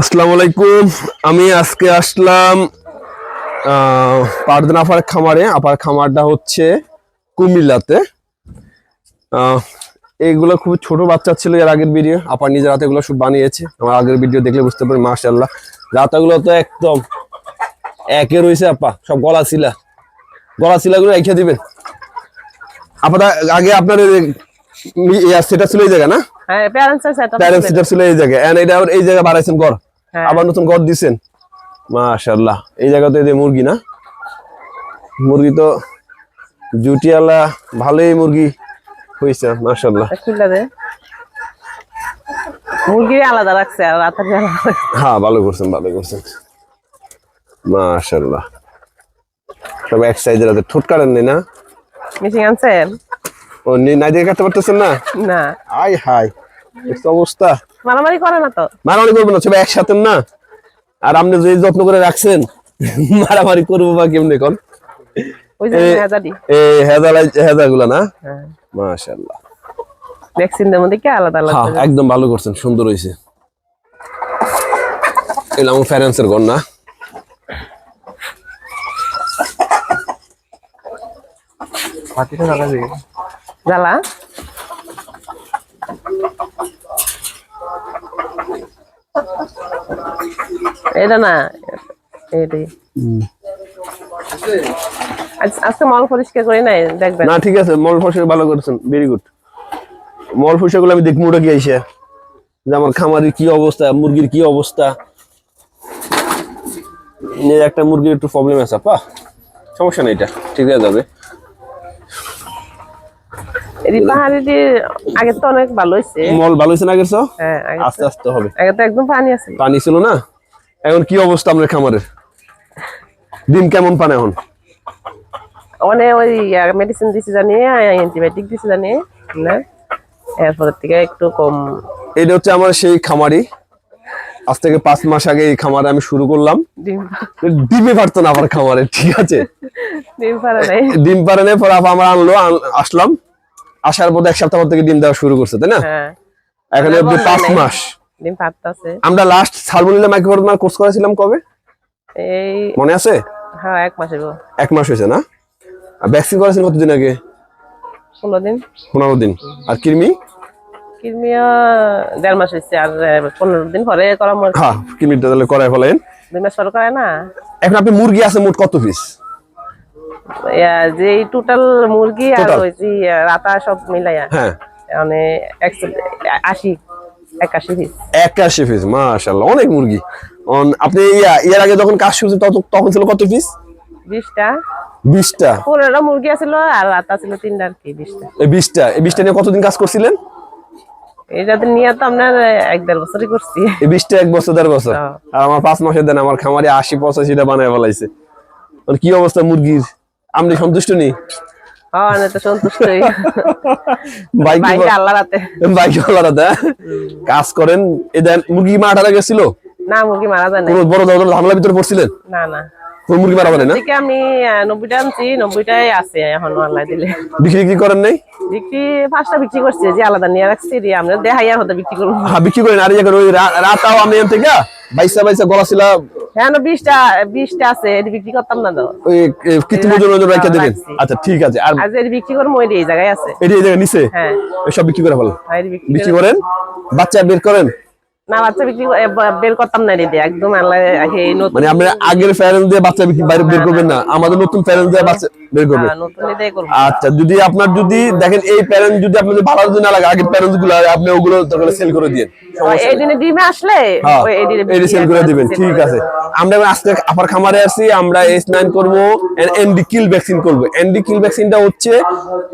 আসসালামু আলাইকুম আমি আজকে আসলাম আহ, পারদিন আপার খামারে। আপার খামারটা হচ্ছে কুমিল্লাতে। আহ, এইগুলো খুব ছোট বাচ্চা ছিল এর আগের ভিডিও আপার নিজের হাতে এগুলো সব বানিয়েছে। আমার আগের ভিডিও দেখলে বুঝতে পারি মাশাল্লাহ রাতাগুলো তো একদম একে রয়েছে আপা সব গলা শিলা। গলা শিলাগুলো রেখে দিবেন। আপনার আগে আপনার সেটা ছিল এই জায়গা না? হ্যাঁ প্যারেন্টস ছিল। এই জায়গায়। এন্ড এটা এই বাড়াইছেন হ্যাঁ। আবার নতুন ঘর দিছেন? মাশাআল্লাহ। এই জায়গাতে যে মুরগি না? মুরগি তো জুটিয়ালা ভালোই মুরগি হয়েছে দে। মুরগি আলাদা রাখছে আর রাতারি আলাদা হ্যাঁ ভালো করছেন ভালো করছেন। সব এক সাইজের আছে ঠোঁট কাটেন নাই না? মিশিং আনছেন? ও নাই দিয়ে কাটতে পারতেছেন না? না। আই হাই এই তো অবস্থা? মারামারি করে না তো? মারামারি করব না সবাই একসাথে না? আর আপনি যে যত্ন করে রাখছেন মারামারি করব বা কেমনি কোন ওই যে এ- হাজারি। এই হেজালাই হেজা না? হ্যাঁ। মাশাআল্লাহ। ভ্যাকসিন দেওয়ার মধ্যে কি আলাদা আলাদা হ্যাঁ একদম ভালো করছেন সুন্দর হয়েছে এলাম ফ্যারেন্সের ঘর না? জ্বালা? এটা না এটাই আজকে মল পরিষ্কার করি নাই দেখবেন। না ঠিক আছে মল ফসল ভালো করছেন ভেরি গুড মল ফসলগুলো আমি দেখব ওটা কি আইসে। যে আমার খামারের কি অবস্থা মুরগির কি অবস্থা। একটা মুরগির একটু প্রবলেম আছে আপা সমস্যা নেই এটা ঠিক হয়ে যাবে। এটি পাহাড়িটি আগে তো অনেক ভালো হয়েছে মল ভালো হয়েছে না আগের? হ্যাঁ আস্তে আস্তে হবে। আগে তো একদম পানি আছে। পানি ছিল না? এখন কি অবস্থা আপনার খামারের? ডিম কেমন পান এখন? অনেক ওই মেডিসিন দিছে জানি অ্যান্টিবায়োটিক দিছে জানি না? এরপর থেকে একটু কম। এটা হচ্ছে আমার সেই খামারি আজ থেকে পাঁচ মাস আগে এই খামারে আমি শুরু করলাম। ডিম পারতো না আমার খামারে ঠিক আছে? ডিম পারে নাই। ডিম পারে আপা আমার আনলো আসলাম। আসার পর এক সপ্তাহ পর থেকে ডিম দেওয়া শুরু করছে তাই না? হ্যাঁ। এখন অব্দি পাঁচ মাস। ডিম পারতাছে আমরা লাস্ট সালমুলিল্লাহ মাইক্রোফোন কোর্স করেছিলাম কবে? এই মনে আছে? হ্যাঁ এক মাসে গো এক মাস হয়েছে না? ভ্যাকসিন করেছেন কতদিন আগে? পনেরো দিন। পনেরো দিন। আর কৃমি? কিরমিয়া দেড় মাস হয়েছে আর পনেরো দিন পরে করা হ্যাঁ। কৃমিটা তাহলে করাই ফেলেন। দুই মাস পরে করে না? এখন আপনি মুরগি আছে মোট কত পিস যে টোটাল মুরগি আর ওই রাতা সব মিলাইয়া। হ্যাঁ। মানে একশো আশি একাশি পিস মাশাল্লাহ অনেক মুরগি। আপনি ইয়া- এর আগে যখন কাজ শুরু তখন তখন ছিল কত পিস বিশটা। বিশটা। পনেরো মুরগি আছিল আর রাতা ছিল তিনটা আর কি বিশটা। এই বিশটা এই বিশটা নিয়ে কতদিন কাজ করছিলেন? এটাতে নিয়ে তো আপনার এক দেড় বছরই করছি। এই বিশটা এক বছর দেড় বছর। আর আমার পাঁচ মাসের দেন আমার খামারে আশি পঁচাশিটা বানায় ফেলাইছে। কি অবস্থা মুরগির? আপনি সন্তুষ্ট নেই হ্যাঁ? কাজ করেন মুরগি মারা গেছিল না মুরগি মারা যায় বড় ঝামেলার ভিতরে পড়ছিলেন? না না। মুরগি মারা যায় না? থেকে আমি আহ, নব্বইটা আনছি নব্বইটাই আছে এখন অনলাইন দিলে। বিক্রি কি করেন নাই? বিক্রি পাঁচটা বিক্রি করছি যে আলাদা নিয়ে রাখছি রে আমরা দেখাই আর হতে বিক্রি করব। হ্যাঁ বিক্রি করেন আর জায়গায় ওই রাতাও আমি এন থেকে বাইসা বাইসা গলা ছিল। হ্যাঁ না, বিশটা বিশটা আছে এটি বিক্রি করতাম না তো। ওই কৃত্রিম ওজন ওজন রেখে দেবেন। আচ্ছা ঠিক আছে আর যে এটি বিক্রি করব এই জায়গায় আছে। এই জায়গায় নিচে? হ্যাঁ। সব বিক্রি করে এটি বিক্রি বিক্রি করেন? বাচ্চা বের করেন? না বাচ্চা বিক্রি করে- এ, ব- বের করতাম না রে একদম আল্লাহ মানে আপনি আগের প্যারেন্ট দিয়ে বাচ্চা বিক্রি বাইরে বের করবেন না আমাদের নতুন প্যারেন্ট দিয়ে বাচ্চা বের করবেন হ্যাঁ, আচ্ছা যদি আপনার যদি দেখেন এই প্যারেন্ট যদি আপনাদের ভালো না লাগে আগের প্যারেন্টগুলো আপনি ওগুলো দরকার সেল করে দিন এই দিনে ডিমে আসলে? হ্যাঁ এই সেল করে দিবেন ঠিক আছে। আমরা এবার আজকে আপার খামারে আসছি আমরা এস নাইন করব এনডি কিল ভ্যাকসিন করব। এনডি কিল ভ্যাকসিনটা হচ্ছে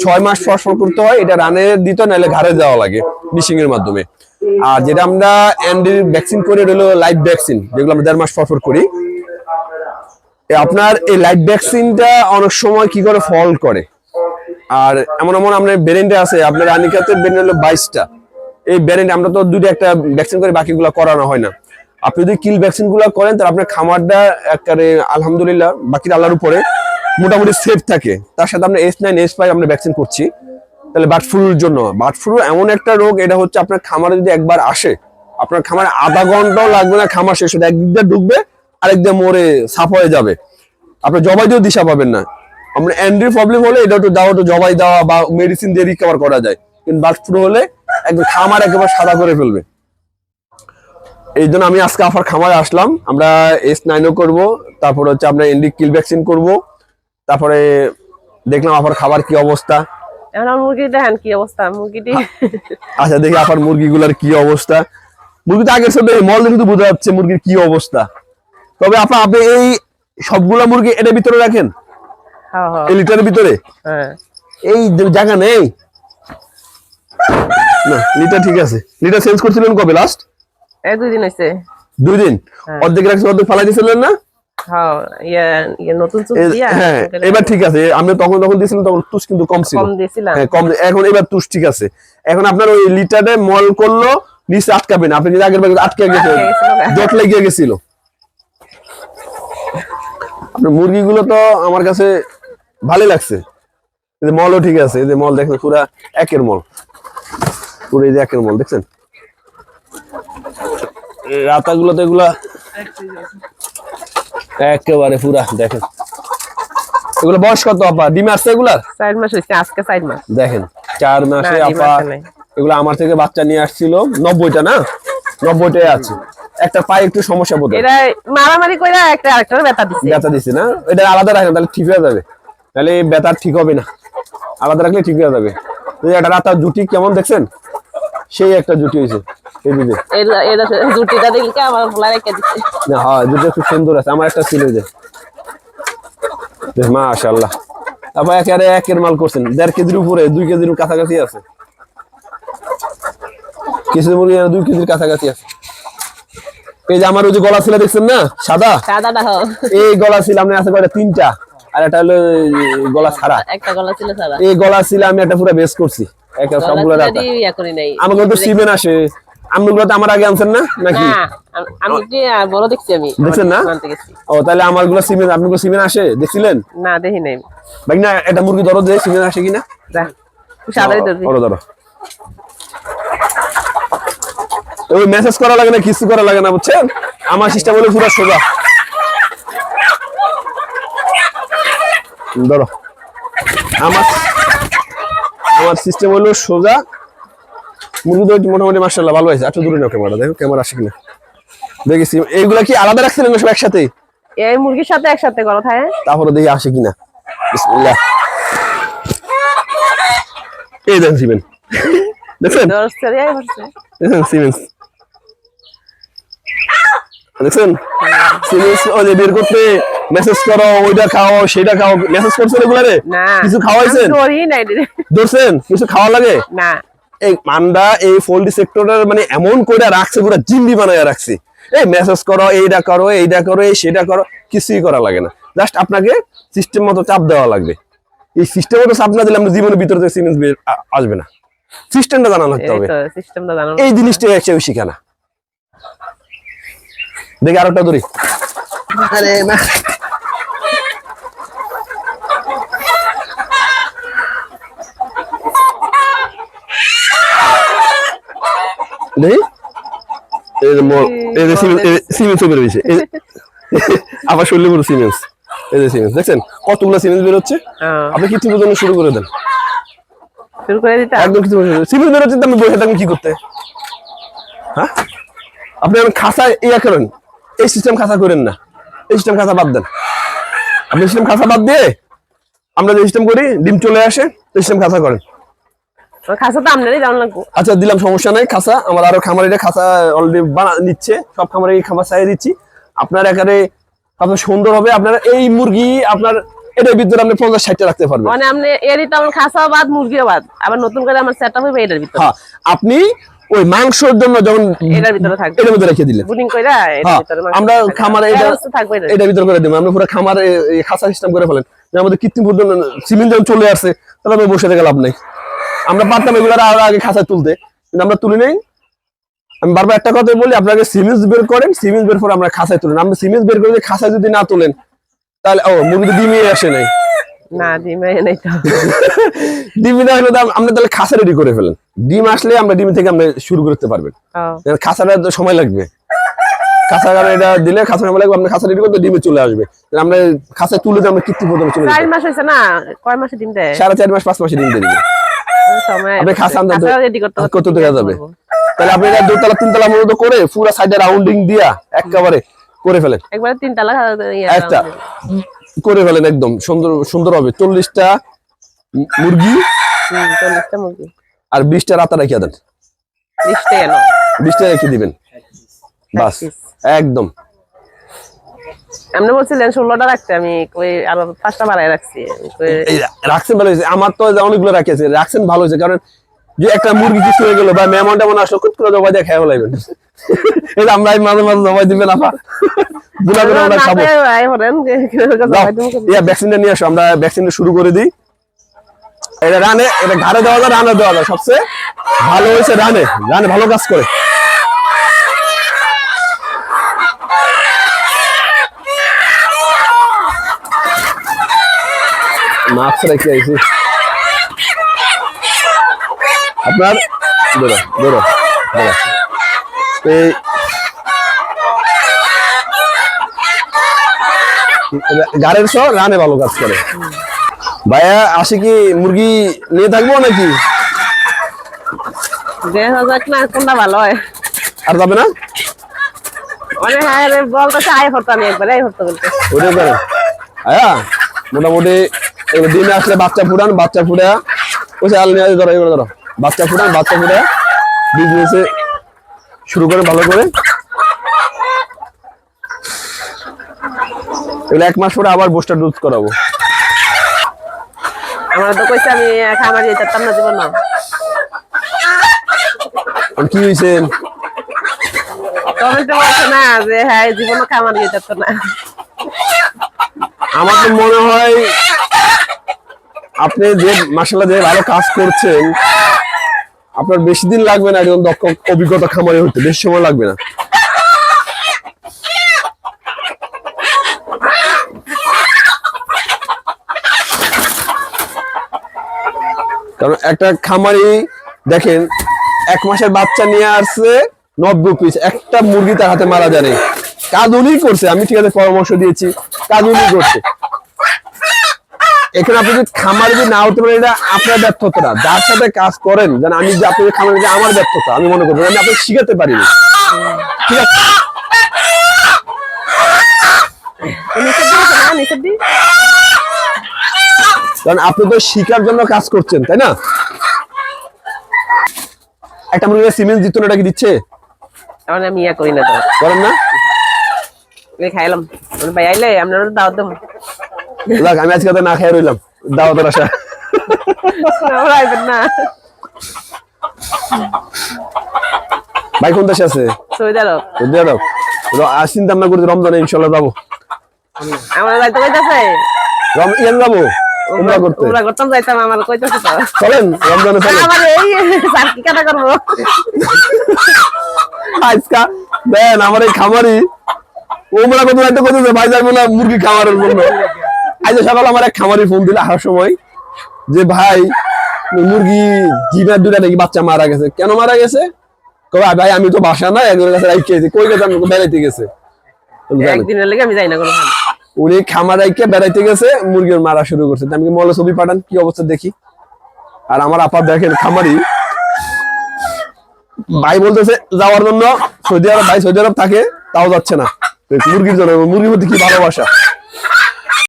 ছয় মাস পর করতে হয় এটা রানে দিতে নাহলে ঘাড়ে যাওয়া লাগে মিশিং এর মাধ্যমে। আর যেটা আমরা এনডি ভ্যাকসিন করে হলো লাইভ ভ্যাকসিন যেগুলো আমরা দেড় মাস পর পর করি। আপনার এই লাইভ ভ্যাকসিনটা অনেক সময় কি করে ফল করে? আর এমন এমন আপনার ব্রেন্ডে আছে, আপনার আনিকাতে ব্রেন্ড হলো বাইশটা। এই ব্রেন্ড আমরা তো দুটো একটা ভ্যাকসিন করে, বাকিগুলো করানো হয় না। আপনি যদি কিল ভ্যাকসিনগুলো করেন, তাহলে আপনার খামারটা একেবারে আলহামদুলিল্লাহ বাকি আল্লাহর উপরে মোটামুটি সেফ থাকে। তার সাথে আমরা এস নাইন এস ফাইভ আমরা ভ্যাকসিন করছি। তাহলে বার্ড ফ্লুর জন্য। বার্ড ফ্লু এমন একটা রোগ, এটা হচ্ছে আপনার খামারে যদি একবার আসে, আপনার খামারে আধা ঘন্টাও লাগবে না, খামার শেষ হতে একদিক দিয়ে ঢুকবে আরেক দিয়ে মরে, সাফ হয়ে যাবে। আপনি জবাই দিয়েও দিশা পাবেন না। আমরা অ্যান্ড্রি প্রবলেম হলে এটা একটু যাওয়া একটু জবাই দেওয়া বা মেডিসিন দিয়ে রিকভার করা যায়। কিন্তু বার্ড ফ্লু হলে একদম খামার একেবারে সাদা করে ফেলবে। এই জন্য আমি আজকে আফার খামারে আসলাম। আমরা এস নাইনও করব, তারপরে হচ্ছে আমরা এন্ডি কিল ভ্যাকসিন করব, তারপরে দেখলাম আফার খাবার কি অবস্থা। এখন আমার মুরগি দেখেন কি অবস্থা মুরগিটি আচ্ছা দেখি আপার মুরগিগুলার কি অবস্থা। মুরগি তো আগের সাথে মল দেখে তো বোঝা যাচ্ছে মুরগির কি অবস্থা। তবে আপা আপনি এই সবগুলা মুরগি এটার ভিতরে রাখেন? হ্যাঁ হ্যাঁ এই লিটারের ভিতরে? হ্যাঁ। এই জায়গা নেই? না লিটার ঠিক আছে। লিটার চেঞ্জ করছিলেন কবে লাস্ট এই দুই দিন হয়েছে দুই দিন? অর্ধেক রাখছি অর্ধেক ফালাই দিয়েছিলেন না? হ্যাঁ ইয়ে ইয়ে হ্যাঁ এবার ঠিক আছে আমি তখন তখন দিয়েছিলাম তখন তুষ কিন্তু কম ছিল। কম হ্যাঁ কম এখন এবার তুষ ঠিক আছে। এখন আপনার ওই লিটারে মল করল নিচে আটকাবেন। আপনি কিন্তু আগের বার আটকে গেছে। জট লেগে গেছিল। আপনার মুরগিগুলো তো আমার কাছে ভালোই লাগছে। এই যে মলও ঠিক আছে এই যে মল দেখেন পুরা একের মল। পুরো এই যে একের মল দেখছেন? রাতাগুলো তো এগুলা একেবারে পুরা দেখেন। এগুলো বয়স কত আপা? ডিমে আসছে এগুলার? চার মাস হয়েছে আজকে চার মাস। দেখেন চার মাসে আপা এগুলো আমার থেকে বাচ্চা নিয়ে আসছিল নব্বইটা না? নব্বইটাই আছে। একটা পায়ে একটু সমস্যা বোধ। এরা মারামারি করে একটা আরেকটার ব্যথা দিচ্ছে ব্যথা দিচ্ছে না? এটা আলাদা রাখেন তাহলে ঠিক হয়ে যাবে। তাহলে ব্যথা ঠিক হবে না। আলাদা রাখলে ঠিক হয়ে যাবে। একটা রাতার জুটি কেমন দেখছেন? সেই একটা জুটি হয়েছে এই জুটিটা দেখলে আমার ভোলা রেখে দিচ্ছে হ্যাঁ খুব সুন্দর আছে আমার একটা ছিল যে। মাশাল্লাহ তারপর একেবারে একের মাল করছেন দেড় কেজির উপরে দুই কেজির কাছাকাছি আছে। কিছু মুরগি দুই কেজির কাছাকাছি আছে। এই যে আমার ওই যে গলা ছিল দেখছেন না? সাদা? সাদাটা এই গলা ছিল আমি আছে কয়টা? তিনটা। আর একটা হলো গলা ছাড়া। একটা গলা ছিল সাদা। এই গলা ছিল আমি একটা পুরো বেস করছি। একটা সবগুলো গলা রাতা ছিল করি নাই। আমাকে তো সিমেন আসে। আমগুলো তো আমার আগে আনছেন না নাকি? আমি কি বড় দেখছি আমি। দেখছেন না? ও তাহলে আমার সিমেন আপনি সিমেন আসে? দেখছিলেন? না দেখি নাই ভাই না এটা মুরগি ধরো যে সিমেন আসে কিনা? যা সাদাই ধরবি। ধরো ধরো। ওই মেসেজ করা লাগে না কিছু করা লাগে না বুঝছেন? আমার সিস্টেম হলো পুরো সোজা। ধরো। আমার আমার সিস্টেম হলো সোজা। মুরগি তো মোটামুটি মার্শাল্লাহ ভালো হয়েছে। একটু দূরে নাও ক্যামেরা দেখো ক্যামেরা আসে কিনা। দেখেছি। এইগুলা কি আলাদা রাখছিলেন সব একসাথে? এই মুরগির সাথে একসাথে গলা থাকে। তারপরে দেখি আসে কিনা। বিসমিল্লাহ। এই দেন সিমেন দেখছেন? দেখছেন সিমেন্স দেখছেন? সিমেন্স ওই যে বের করতে মেসেজ করো ওইটা খাও সেটা খাও। মেসেজ করছেন রেগুলারে কিছু খাওয়াইছেন। ধরছেন? কিছু খাওয়া লাগে? না। এই মান্ডা এই ফোল্ডি সেক্টরের মানে এমন করে রাখছে পুরো জিম্বি বানায় রাখছে। এই মেসেজ করো এইটা করো এইটা করো এই সেটা করো কিছুই করা লাগে না। জাস্ট আপনাকে সিস্টেম মতো চাপ দেওয়া লাগবে। এই সিস্টেম মতো চাপ না দিলে আমরা জীবনের ভিতরে থেকে সিমেন্স আসবে না। সিস্টেমটা জানা লাগতে হবে। এই জিনিসটা একসাথে শিখে না দেখি আরেকটা ধরি। আরে না। সিমেন্স সিমেন্স বের আবার শরীরে পুরো সিমেন্স এই যে সিমেন্স দেখছেন? কতগুলো সিমেন্স বের হচ্ছে আপনি কিছু বোঝানো শুরু করে দেন। শুরু করে দিতাম? একদম কিছু সিভিল বেরোচ্ছে তো আমি বসে থাকবেন কি করতে? হ্যাঁ? আপনি এখন খাসা ইয়া করেন এই সিস্টেম খাসা করেন না। এই সিস্টেম খাসা বাদ দেন। আপনি সিস্টেম খাসা বাদ দিয়ে আমরা যে সিস্টেম করি ডিম চলে আসে করেন। তো আপনারই জানো লাগবো। আচ্ছা দিলাম সমস্যা নাই খাসা আমার আরও খামারিরা খাসা অলরেডি বানা নিচ্ছে সব খামারে খাবার চাই দিচ্ছি। আপনার এখানে আপনার সুন্দর হবে আপনার এই মুরগি আপনার এটার ভিতরে আপনি পঞ্চাশ ষাটটা রাখতে পারবেন। মানে আপনি এরই তো আমার বাদ মুরগিও বাদ। আবার নতুন করে আমার সেট আপ হবে এটার ভিতরে। হ্যাঁ আপনি ওই মাংসের জন্য যখন এটার ভিতরে থাকবে। এটার মধ্যে রেখে বুনিং কইরা এটার হ্যাঁ, ভিতরে আমরা খামারে এটা- থাকবে এটা। ভিতর করে দেবো। আমরা পুরো খামার খাসা সিস্টেম করে ফেলেন। যে আমাদের কৃত্রিম পর্যন্ত সিমেন্ট যখন চলে আসছে তাহলে আমি বসে থেকে লাভ নেই। আমরা পারতাম এগুলো আরও আগে খাঁচায় তুলতে। কিন্তু আমরা তুলি নেই। আমি বারবার একটা কথা বলি আপনাকে সিমেন্স বের করেন সিমেন্স বের করে আমরা খাঁচায় তুলেন। আমরা সিমেন্স বের করে খাঁচায় যদি না তোলেন তাহলে ও মুরগি ডিমই আসে নাই। না ডিমে নেই তো ডিম না হলে আমরা তাহলে খাসা রেডি করে ফেলেন। ডিম আসলে আমরা ডিম থেকে আমরা শুরু করতে পারবেন খাসাটা সময় লাগবে। খাসা কারণ এটা দিলে খাসা সময় লাগবে আপনি খাসা রেডি করতে ডিমে চলে আসবে। আমরা খাসা তুলে আমরা কৃত্রিম পদ্ধতি চলে চার মাস হয়েছে না? কয় মাসে ডিম দেয়? সাড়ে চার মাস পাঁচ মাসে ডিম দিয়ে। দিবে আপনি খাসা আনতে রেডি করতে কত যাবে? তাহলে আপনি এটা দুতলা তিনতলা মতো করে পুরো সাইডে রাউন্ডিং দিয়া একেবারে করে ফেলেন। একবারে একটা। করে ফেলেন একদম। সুন্দর সুন্দর হবে। চল্লিশটা মুরগি চল্লিশটা মুরগি। আর বিশটা রাতা রাখিয়া দেন। বিশটা রেখে দিবেন। বাস একদম। আপনি বলছিলেন ষোলোটা রাখতে। আমি ওই আরও পাঁচটা রাখছি। রাখছেন ভালো হয়েছে। আমার তো অনেকগুলো রাখিয়েছে রাখছেন ভালো হয়েছে। কারণ যে একটা মুরগি কিছু হয়ে গেল বা টেমন আসলো কুত করে জবাই দিয়ে খেয়ে আমরা মাঝে মাঝে জবাই দিবেন আপা বুলা করে আমরা খাব। ইয়া ভ্যাকসিনটা নিয়ে আসো আমরা ভ্যাকসিনটা শুরু করে দিই। এটা রানে এটা ঘাড়ে দেওয়া যায় রানে দেওয়া যায়। সবচেয়ে ভালো হয়েছে রানে রানে ভালো কাজ করে। মাস্ক রেখে আইছি। আপনার ধরো ধরো ধরো। এই গাড়ির সহ রানে ভালো কাজ করে। ভাইয়া আসি কি মুরগি নিয়ে থাকব নাকি? দেখা যাক না কোনটা ভালো হয়? আর যাবে না? মানে হ্যাঁ বলতেছে আয় একবার বলতে। করেন হ্যাঁ মোটামুটি দিনে আসলে বাচ্চা ফুটান বাচ্চা ফুটা ওই আল নিয়ে ধরো এগুলো ধরো। বাচ্চা ফুটান বাচ্চা ফুটা বিজনেসে শুরু করে ভালো করে। এগুলো এক মাস পরে আবার বুস্টার ডোজ করাবো। আমার তো কইছে আমি খামার যেতে না জীবন আর কি হয়েছে কমেন্টে বলছে না যে হ্যাঁ জীবনও খামার যেতে পারতো না। আমার তো মনে হয় আপনি যে মাসাল্লাহ যে ভালো কাজ করছেন আপনার বেশি দিন লাগবে না একজন দক্ষ অভিজ্ঞতা খামারে হতে বেশি সময় লাগবে না। কারণ একটা খামারি, দেখেন, এক মাসের বাচ্চা নিয়ে আসছে নব্বই পিস একটা মুরগি তার হাতে মারা যায় কাজ করছে, আমি ঠিক আছে পরামর্শ দিয়েছি, কাজ করছে। এখানে আপনি যদি খামারে যদি না হতে পারেন এটা আপনার ব্যর্থতা। যার সাথে কাজ করেন যেন আমি যে আপনি খামারে যে আমার ব্যর্থতা আমি মনে করব আমি আপনাকে শিখাতে পারিনি। ঠিক আছে? কারণ আপনি তো শিকার জন্য কাজ করছেন তাই না? একটা মুরগি সিমেন্ট দিত না কি দিচ্ছে? আমি ইয়া করি না করেন না। খাইলাম। মানে ভাই আইলে আপনারা দাওয়াত দেবো। যাক, আমি আজকে না খেয়ে রইলাম। দাওয়াতের আশা না ভাই কোন দেশে আছে? Saudi Arab. তো দিয়ে দাও র- আর চিন্তা ভাবনা করছি রমজানে ইনশাল্লাহ যাব। আমরা যাইতে কইতাছে? যাব? উমরা করতে। তোমরা করতাম যাইতাম আমার কইতাছে তো। চলেন রমজানে চলেন। আমার এই কি করব। আজকা দেন আমার এই খামারি। ওমরা কত রাইতে কত ভাই বলে মুরগি খামারের জন্য। আজ সকাল আমার এক খামারি ফোন দিল আসার সময় যে ভাই মুরগি জিনার দুটা নাকি বাচ্চা মারা গেছে? কেন মারা গেছে? কবে ভাই আমি তো বাসা না একজনের কাছে রাইখে গেছি কই গেছে? আমি বেড়াইতে গেছে। একদিনের লেগে আমি যাই না কোনো উনি খামার রাইখে বেড়াইতে গেছে মুরগির মারা শুরু করছে। আমি মলে ছবি পাঠান? কি অবস্থা দেখি? আর আমার আপা দেখেন খামারি ভাই বলতেছে যাওয়ার জন্য সৌদি আরব ভাই সৌদি আরব থাকে তাও যাচ্ছে না। মুরগির জন্য মুরগির মধ্যে কি ভালোবাসা?